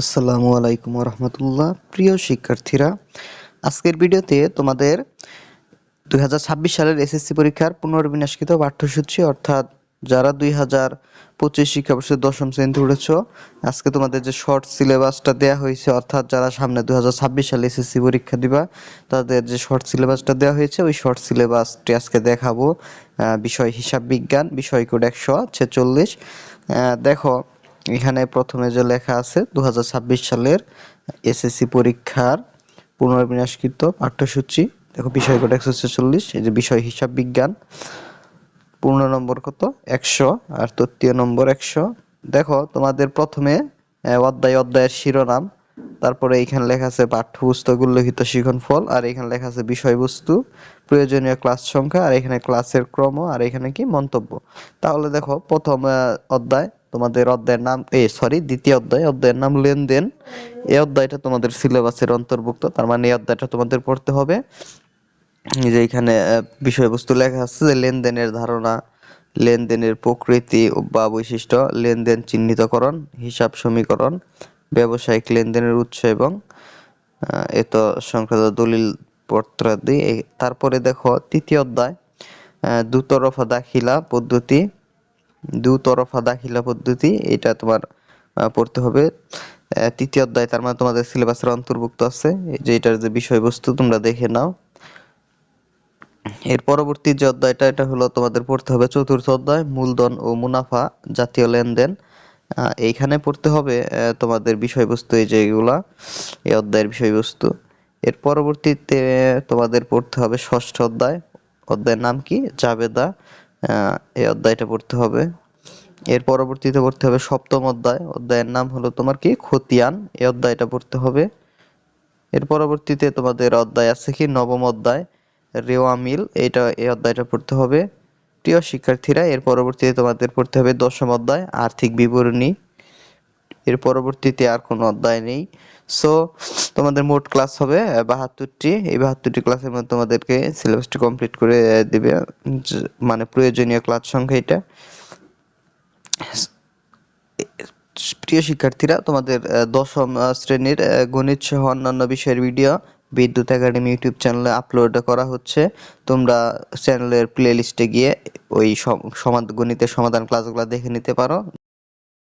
আসসালামু আলাইকুম রহমতুল্লাহ প্রিয় শিক্ষার্থীরা, আজকের ভিডিওতে তোমাদের দুই হাজার ছাব্বিশ সালের এসএসসি পরীক্ষার পুনর্বিন্যাসকৃত পাঠ্যসূচি, অর্থাৎ যারা দুই হাজার পঁচিশ শিক্ষাবর্ষের দশম শ্রেণীতে উঠেছ, আজকে তোমাদের যে শর্ট সিলেবাসটা দেওয়া হয়েছে, অর্থাৎ যারা সামনে দুই হাজার ছাব্বিশ সালে এসএসসি পরীক্ষা দিবা, তাদের যে শর্ট সিলেবাসটা দেওয়া হয়েছে, ওই শর্ট সিলেবাসটি আজকে দেখাবো। বিষয় হিসাব বিজ্ঞান, বিষয় কোড একশো ছেচল্লিশ। দেখো এখানে প্রথমে যে লেখা আছে দু হাজার ছাব্বিশ সালের এসএসসি পরীক্ষার পুনর্বিন্যাসকৃত পাঠ্যসূচি। দেখো, বিষয় কোড একশো ছেচল্লিশ, এই যে বিষয় হিসাব বিজ্ঞান। পূর্ণ নম্বর কত? একশো, আর তৃতীয় নম্বর একশো। দেখো, তোমাদের প্রথমে অধ্যায়, অধ্যায়ের শিরোনাম। তারপরে এখানে লেখা আছে পাঠ্যপুস্তক উল্লেখিত শিখন ফল, আর এখানে লেখা আছে বিষয়বস্তু, প্রয়োজনীয় ক্লাস সংখ্যা, আর এখানে ক্লাসের ক্রম, আর এখানে কি মন্তব্য। তাহলে দেখো, প্রথম অধ্যায়, তোমাদের অধ্যায়ের নাম, এ সরি দ্বিতীয় অধ্যায়, অধ্যায়ের নাম লেনদেন। এই অধ্যায়টা তোমাদের সিলেবাসের অন্তর্ভুক্ত, তার মানে এই অধ্যায়টা তোমাদের পড়তে হবে। যে এখানে বিষয়বস্তু লেখা আছে যে লেনদেনের ধারণা, লেনদেনের প্রকৃতি বা বৈশিষ্ট্য, লেনদেন চিহ্নিতকরণ, হিসাব সমীকরণ ব্যবসায়িক লেনদেনের উৎস এবং এত সংক্রান্ত দলিল পত্রাদি তারপরে দেখো তৃতীয় অধ্যায় দুতরফা দাখিলা পদ্ধতি। দুতরফা দাখিলা পদ্ধতি, এটা তোমার পড়তে হবে। তৃতীয় অধ্যায়, তার মানে তোমাদের সিলেবাসের অন্তর্ভুক্ত আছে যে এটার যে বিষয়বস্তু তোমরা দেখে নাও। এর পরবর্তী যে অধ্যায়টা, এটা হলো তোমাদের পড়তে হবে চতুর্থ অধ্যায়, মূলধন ও মুনাফা জাতীয় লেনদেন। এইখানে পড়তে হবে তোমাদের বিষয়বস্তু এই যে এগুলা, এই অধ্যায়ের বিষয়বস্তু। এর পরবর্তীতে তোমাদের পড়তে হবে ষষ্ঠ অধ্যায়। অধ্যায়ের নাম কি? জাবেদা। এই অধ্যায়টা পড়তে হবে। এর পরবর্তীতে পড়তে হবে সপ্তম অধ্যায়। অধ্যায়ের নাম হলো তোমার কি? খতিয়ান। এই অধ্যায়টা পড়তে হবে। এর পরবর্তীতে তোমাদের অধ্যায় আছে কি? নবম অধ্যায়। রেওয়া মিল এটা এই অধ্যায়টা পড়তে হবে। প্রিয় শিক্ষার্থীরা, এর পরবর্তীতে তোমাদের পড়তে হবে দশম অধ্যায়, আর্থিক বিবরণী। এর পরবর্তীতে আর কোনো অধ্যায় নেই। সো তোমাদের মোট ক্লাস হবে বাহাত্তরটি। এই বাহাত্তরটি ক্লাসের মধ্যে তোমাদেরকে সিলেবাসটি কমপ্লিট করে দেবে। মানে প্রয়োজনীয় ক্লাস সংখ্যা এটা। প্রিয় শিক্ষার্থীরা, তোমাদের দশম শ্রেণির গণিত সহ অন্যান্য বিষয়ের ভিডিও বিদ্যুৎ একাডেমি ইউটিউব চ্যানেলে আপলোড করা হচ্ছে। তোমরা চ্যানেলের প্লে লিস্টে গিয়ে ওই সমাধান সমাধ গণিতের সমাধান ক্লাসগুলো দেখে নিতে পারো।